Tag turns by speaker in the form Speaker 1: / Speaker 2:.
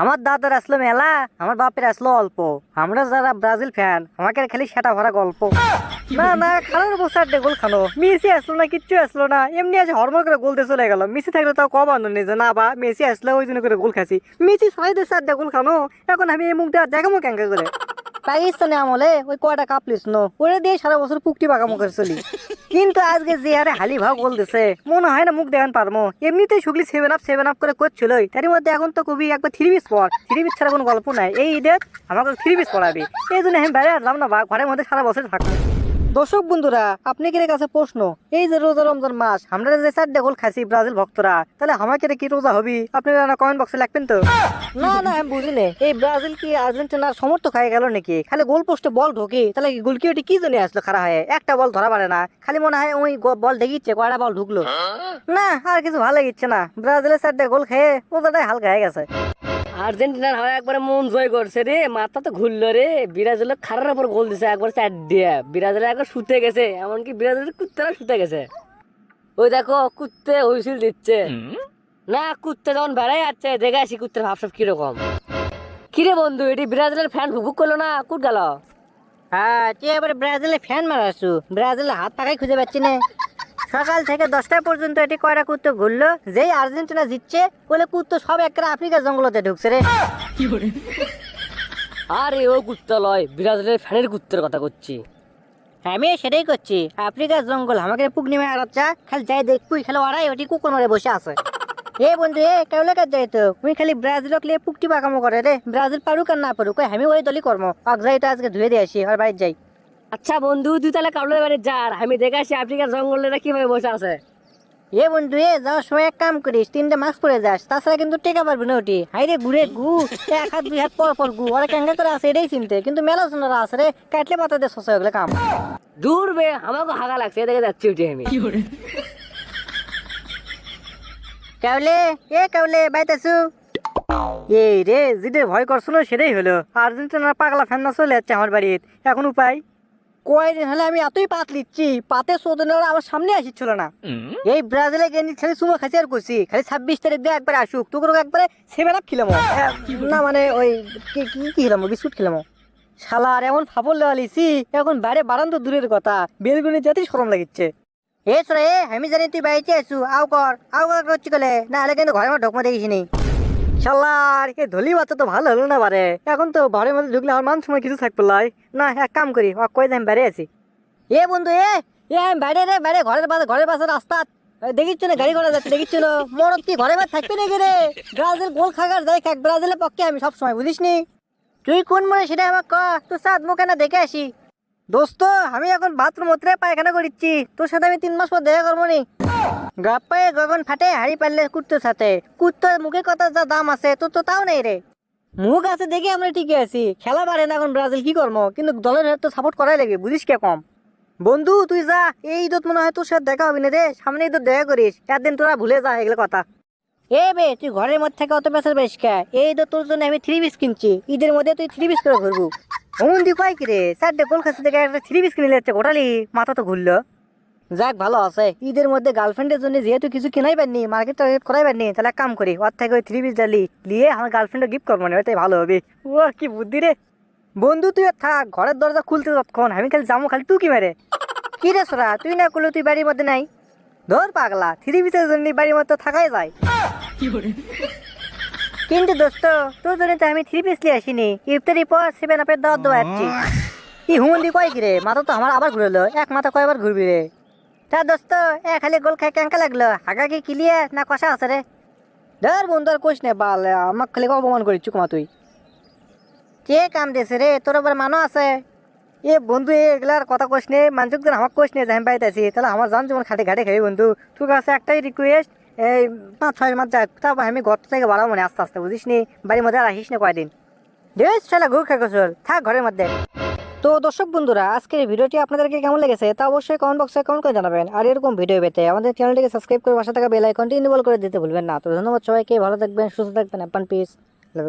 Speaker 1: আমার দাদার আসলো মেলা, আমার বাপের আসলো অল্প। আমরা যারা ব্রাজিল ফ্যান আমাকে খালি সেটা ভরা গল্প। না না খানোর বসার আড্ডে গোল খানো। মেসি আসলো না, কিচ্ছু আসলো না। এমনি আজ হরমর করে গোল দিয়ে চলে গেল। মেসি থাকলে তাও কব আনন্দ যে, না বা, মেসি আসলে, ওই জন্য করে গোল খাসি মেসি ছয় আর আড্ডে গোল খানো। এখন আমি এই মুখটা দেখাবো ক্যাঙ্কা করে। পাকিস্তানে আমলে ওই কয়টা কাপ লিসনো? ওরে দিয়ে সারা বছর পুকটি পাকা করে চলি। কিন্তু আজকে যে হারে হালি ভাও বলতেছে, মনে হয় না মুখ দেখান পারব এমনিতেই শুকলি সেভেন আপ সেভেন আপ করে করছিলই। তার মধ্যে এখন তো কবি একবার থ্রি পিস পর থ্রি পিস ছাড়া কোনো গল্প নাই। এই ঈদের আমাকে থ্রি পিস পড়াবি। এই জন্য আমি বাইরে আসলাম না ঘরের মধ্যে সারা বছর থাকব। দর্শক বন্ধুরা, আপনি কি কাছে প্রশ্ন? এই যে রোজা রমজান মাস, আমরা যে চারটে গোল খাসি ব্রাজিল ভক্তরা, তাহলে আমাকে কি রোজা হবি? আপনি কমেন্ট বক্সে লিখবেন তো। না না, আমি বুঝিনি। এই ব্রাজিল কি আর্জেন্টিনার সমর্থক হয়ে গেল নাকি? খালি গোল পোস্টে বল ঢোকে, তাহলে গোলকিওটি কি জন্য আসলো খারাপ হয়ে? একটা বল ধরা পারে না। খালি মনে হয় ওই বল দেখিচ্ছে কয়টা বল ঢুকলো। না, আর কিছু ভালো লাগছে না। ব্রাজিলের চারটে গোল খেয়ে রোজাটাই হালকা হয়ে গেছে।
Speaker 2: আর্জেন্টিনার হয় একবারে মন জয় করছে রে, মাথা তো ঘুরলো রে। বিরাজের খারার উপর গোল দিছে একবার চার দিয়ে। বিরাজের একবার শুতে গেছে, এমনকি বিরাজের কুত্তেরা শুতে গেছে। ওই দেখো, কুত্তে হুইসিল দিচ্ছে। না, কুত্তে যখন বেড়াই যাচ্ছে, দেখে আসি কুত্তের ভাবসাব কীরকম। কিরে বন্ধু, এটি বিরাজের ফ্যান ভুক করল না? কুট গেল?
Speaker 1: হ্যাঁ তুই এবার ব্রাজিলে ফ্যান মারাছু ব্রাজিলে হাত পাকাই খুঁজে পাচ্ছি না। সকাল থেকে দশটা পর্যন্ত এটি কয়টা কুত্তো ঘুরলো? যেই আর্জেন্টিনা জিতছে বলে কুত্তো সব একটা আফ্রিকার জঙ্গলতে ঢুকছে রে।
Speaker 2: আরে ও কুত্তা লয় বিরাজের ফ্যানের কুত্তের কথা করছি।
Speaker 1: আমি সেটাই করছি আফ্রিকার জঙ্গল আমাকে পূর্ণিমা আর চা খালি যাই দেখবি খালি ওরাই ওটি কুকুর মারে বসে আছে। এ বন্ধু এ কেউ কাজ যাই তো? তুমি খালি ব্রাজিলক লিয়ে পুকটি পাকামো করে রে ব্রাজিল পারুক আর না পারুক আমি ওই দলই কর্ম। আগ যাই তো আজকে ধুয়ে দিয়ে আসি আর বাড়িতে যাই।
Speaker 2: আচ্ছা বন্ধু তুই তাহলে কাবলের বাড়ি যার। আমি দেখে আসি আফ্রিকার জঙ্গলেরা কীভাবে বসে আছে।
Speaker 1: এ বন্ধু এ যাওয়ার সময় এক কাম করিস তিনটে মাস্ক পরে যাস। তাছাড়া কিন্তু টেকা পারবি না ওটি। হাইরে ঘুরে গু এক হাত দুই হাত পর পর গু। ওরা ক্যাঙ্গা করে আছে এটাই চিনতে। কিন্তু মেলা জনেরা আছে রে কাটলে পাতা দিয়ে শসা হয়ে কাম।
Speaker 2: দূর বে আমাকে হাগা লাগছে দেখে যাচ্ছি উঠে আমি।
Speaker 1: কেউলে এ কেউলে বাইতেছু এই রে যেটা ভয় করছিল সেটাই হলো। আর্জেন্টিনার পাগলা ফ্যান না চলে যাচ্ছে আমার বাড়িতে। এখন উপায়? কয়দিন হলে আমি এতই পাত লিচ্ছি? পাতে ওরা আমার সামনে আসিচ্ছিল না। এই ব্রাজিলে গেঞ্জি খালি সুমো খাসি আর করছি খালি ছাব্বিশ তারিখ দিয়ে একবার আসুক। তোকে একবারে সেভেন আপ খিলামো। না মানে ওই কি কি খিলামো? বিস্কুট খিলামো। শালা আর এমন লেওয়া লিছি। এখন বাইরে বারান তো দূরের কথা। বেলগুনি যাতেই সরম লাগিচ্ছে। এ সরে আমি জানি তুই বাড়িতে আসু আও কর আও কর করছি কলে। না হলে কিন্তু ঘরের মধ্যে ঢোকমা দেখিস নি শালার এ ধলি বাচ্চা তো ভালো হলো না বারে। এখন তো ঘরের মধ্যে ঢুকলে আমার মান সময় কিছু থাকবে লাই না, এক কাম করি, ও কই আমি বাইরে আছি। এ বন্ধু, এ এ আমি বাইরে রে, বাইরে ঘরের পাশে ঘরের পাশে রাস্তা। দেখিচ্ছ না, গাড়ি ঘোড়া যাচ্ছে, দেখিচ্ছ না। মরদ কি ঘরে বাইরে থাকবে নাকি রে? ব্রাজিল গোল খাগার, যাই খাক, ব্রাজিলের পক্ষে আমি সব সময় বুঝিস নি তুই কোন মনে সেটা আমাকে ক? তুই সাত মুখে না দেখে আসি। দোস্ত, আমি এখন বাথরুম উতরে পায়খানা করিচ্ছি। তোর সাথে আমি তিন মাস পর দেখা করব নি। গাপ্পায় গগন ফাটে হাড়ি পারলে কুত্তোর সাথে। কুত্তোর মুখে কত যা দাম আছে, তোর তো তাও নেই রে। মুখ আছে দেখে আমরা ঠিকই আছি। খেলা পারে না এখন ব্রাজিল, কি করব? কিন্তু দলের তো সাপোর্ট করাই লাগে, বুঝিস কে কম? বন্ধু, তুই যা, এই ঈদত মনে হয় তোর সাথে দেখা হবে না রে। সামনে ঈদত দেখা করিস। একদিন তোরা ভুলে যা, এগুলো কথা। এ বে, তুই ঘরের মধ্যে থেকে অত পেশার বেশ খা এই তো তোর জন্য আমি থ্রি পিস কিনছি। ঈদের মধ্যে তুই থ্রি পিস করে ঘুরবো। অমন দি কয় কি রে? চারটে কলকাতা থেকে একটা থ্রি পিস কিনে যাচ্ছে গোটালি মাথা তো ঘুরলো। যাক ভালো আছে। ঈদের মধ্যে গার্লফ্রেন্ডের জন্য যেহেতু কিছু কেনাই পারনি মার্কেট টার্গেট করাই পারনি তাহলে এক কাম করি ওর থেকে ওই থ্রি পিস ডালি নিয়ে আমার গার্লফ্রেন্ডকে গিফট করব না ওটাই ভালো হবে। ও কি বুদ্ধি রে। বন্ধু তুই থাক ঘরের দরজা খুলতে তৎক্ষণ আমি খালি যাব খালি তুই কি মেরে? কি রে সোরা তুই না করলে তুই বাড়ির মধ্যে নাই? ধর পাগলা থ্রি পিসের জন্য বাড়ির মধ্যে থাকাই যায়। কিন্তু দোস্ত, তোর জন্য তো আমি থ্রি পিস নিয়ে আসিনি। ইফতারি পর সেভেন আপের দাওয়াত দেওয়া যাচ্ছি। কি হুমন্দি কয় কি রে মাথা তো আমার আবার ঘুরলো। এক মাথা কয়বার ঘুরবি রে? তা দোস্ত, এ খালি গোল খাই কেঙ্কা লাগল। হাগা কি ক্লিয়ার না কষা আছে রে? ধর বন্ধু, আর নে বাল, আমাকে খালি অপমান করিস চুকমা তুই। কে কাম দিয়েছে রে? তোর আবার মানো আছে? এ বন্ধু এগুলার কথা কোশ নে মানসুক দিন আমাকে কোশ নে যে আমি পাইতেছি তাহলে আমার জান যেমন খাটে ঘাটে খাই বন্ধু। তোর কাছে একটাই রিকোয়েস্ট এই পাঁচ, ছয় মাস যাক তারপর আমি ঘর থেকে বাড়াবো মানে আস্তে আস্তে, বুঝিস নি? বাড়ির মধ্যে আর আসিস না কয়দিন। বেশ ছেলে ঘুর খেয়ে গোসল, থাক ঘরের মধ্যে। তো দর্শক বন্ধুরা, আজকের ভিডিওটি আপনাদেরকে কেমন লেগেছে তা অবশ্যই কমেন্ট বক্সে কমেন্ট করে জানাবেন। আর এরকম ভিডিও পেতে আমাদের চ্যানেলটিকে সাবস্ক্রাইব করে পাশে থাকা বেল আইকনটি ইনভলভ করে দিতে ভুলবেন না। তো ধন্যবাদ সবাইকে, ভালো থাকবেন, সুস্থ থাকবেন অ্যাপান পিস। লাভ